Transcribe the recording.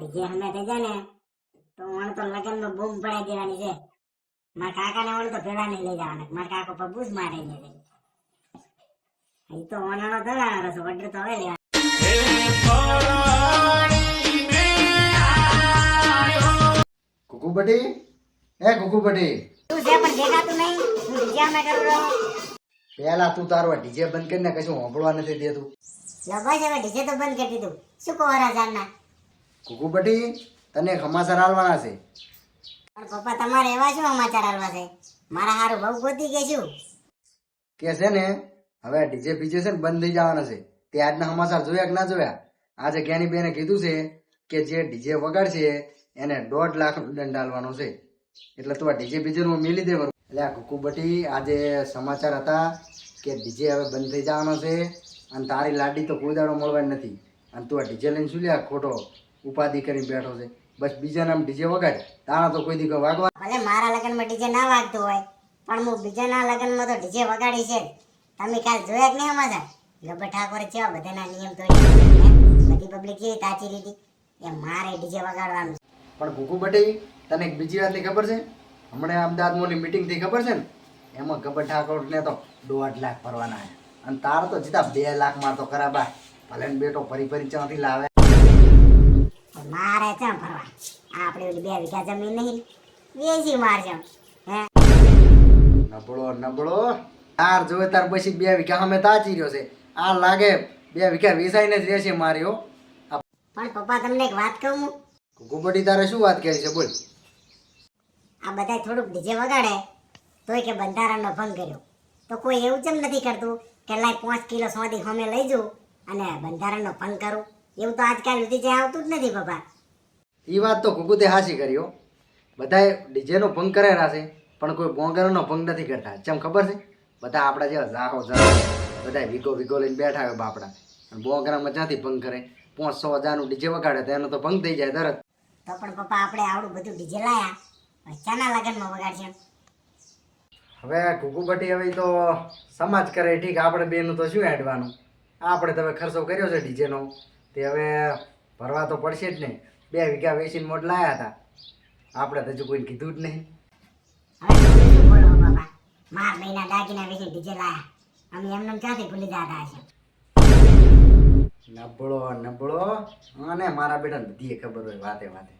DJ હમે થઈ જાય ને તો વણ તો લગનમાં બૂમ પડાઈ દેવાની છે. મારા કાકા ને વણ તો પેલા નહીં લઈ જવાના મારા કાકો પબૂસ મારે છે. એ તો ઓનાનો ધરાવાનો છે વડર તો હવે લેવા. કુકુબટી? હે કુકુબટી. તું છે પણ દેખાતું નહીં હું ડીજે હમે કરું રહ્યો પેલા તું તારો ડીજે બંધ કરીને કશું હોંભળવા નથી દેતું. લો બસ હવે ડીજે તો બંધ કરી દીધું. શું કહો રાજાના કુકુબટી તને એક સમાચાર આલવાના છે? પપ્પા તમારે એવા શું સમાચાર આલવા છે? મારા હારું બહુ ગોતી કે છું કે છે ને હવે ડીજે બીજે છે ને બંધ થઈ જવાના છે. તે આજના સમાચાર જોયા કે ના જોયા? આજે જ્ઞાની બેને કીધું છે કે જે ડીજે વગાડશે એને દોઢ લાખ દંડ આલવાનો છે. એટલે તું આ ડીજે બીજે હું મિલી દે એટલે આ કુકુબટી આજે સમાચાર હતા કે ડીજે હવે બંધ થઈ જવાનો છે. અને તારી લાડી તો કોઈ દાડો મળવાની નથી. અને તું આ ડીજે લઈને શું લે ખોટો? ઉપાધિ કરી બેઠો છે. બસ બીજા નામ ડીજે વગાડ. તાણા તો કોઈ દી વાગવા ભલે મારા લગ્નમાં ડીજે ના વાગતું હોય પણ હું બીજાના લગ્નમાં તો ડીજે વગાડી છે તમે કાલ જોયા કે નહીં અમારા ગબ્બર ઠાકોરે કેવા બધાના નિયમ તો બધી પબ્લિક કેવી તાચી લીધી એ મારે ડીજે વગાડવાનું પણ ગુગુ બટી તને એક બીજી વાતની ખબર છે? હમણાં અમદાવાદમાં મીટિંગ થઈ ખબર છે ને? એમાં ગબ્બર ઠાકોરને તો દોઢ લાખ ભરવાના અને તાર તો જીતા બે લાખમાં તો ખરાબ ભલે બેટો ફરી ફરી ચાંથી લાવે. પણ મારે ક્યાં ફરવા આપણે ઓલી બે વીઘા જમીન નહીં. વેચી મારજો. હે? નબળો નબળો. તાર જોવે તાર પછી બે વીઘા અમે તાચી રહ્યો છે. આ લાગે બે વીઘા વેચાઈને જ રહેશે મારી હો. પણ પપ્પા તમને એક વાત કહું ગુબડી તારે શું વાત કરી છે બોલ. આ બધા થોડુંક ડીજે વગાડે તોય કે બંધારણનો ભંગ કર્યો. તો કોઈ એવું જેમ નથી કરતું કે લાય પાંચ કિલો સોદી હોમે લઈ જઉં અને બંધારણનો ભંગ કરું? એવું તો આજકાલ સુધી જે આવતું જ નથી બાબા એ વાત તો કુકુતે હાસી કરી હો. બધાએ ડીજેનો ભંગ કરેલા છે પણ કોઈ બોંગરનો ભંગ નથી કરતા. ચમ ખબર છે? બધા આપણા જેવા ઝાહો ઝાહો. બધા વિગો વિગો લઈને બેઠા હોય બાપડા. અને બોંગરામાં મજાથી ભંગ કરે? પાંચસો હજારનું ડીજે વગાડે તો એનો તો ભંગ થઈ જાય તરત. તો પણ પપ્પા આપણે આવડું બધું ડીજે લાયા. શાના લગ્નમાં વગાડશે. હવે કુકુબટી હવે તો સમાજ કરે. ઠીક આપણે બેનું તો શું હેડવાનું આપણે તમે ખર્ચો કર્યો છે ડીજેનો. તે હવે ભરવા તો પડશે જ ને. બે વીઘા વેચીને મોટ લાયા હતા આપણે તો હજુ કોઈને કીધું જ નહીં. બોલો બાબા માર મહિના દાગીના વેચી ડીજે લાયા. અમે એમને ક્યાંથી ભૂલી જતા હશે? નબળો નબળો. અને મારા બેટાને બધી ખબર હોય વાતે વાતે.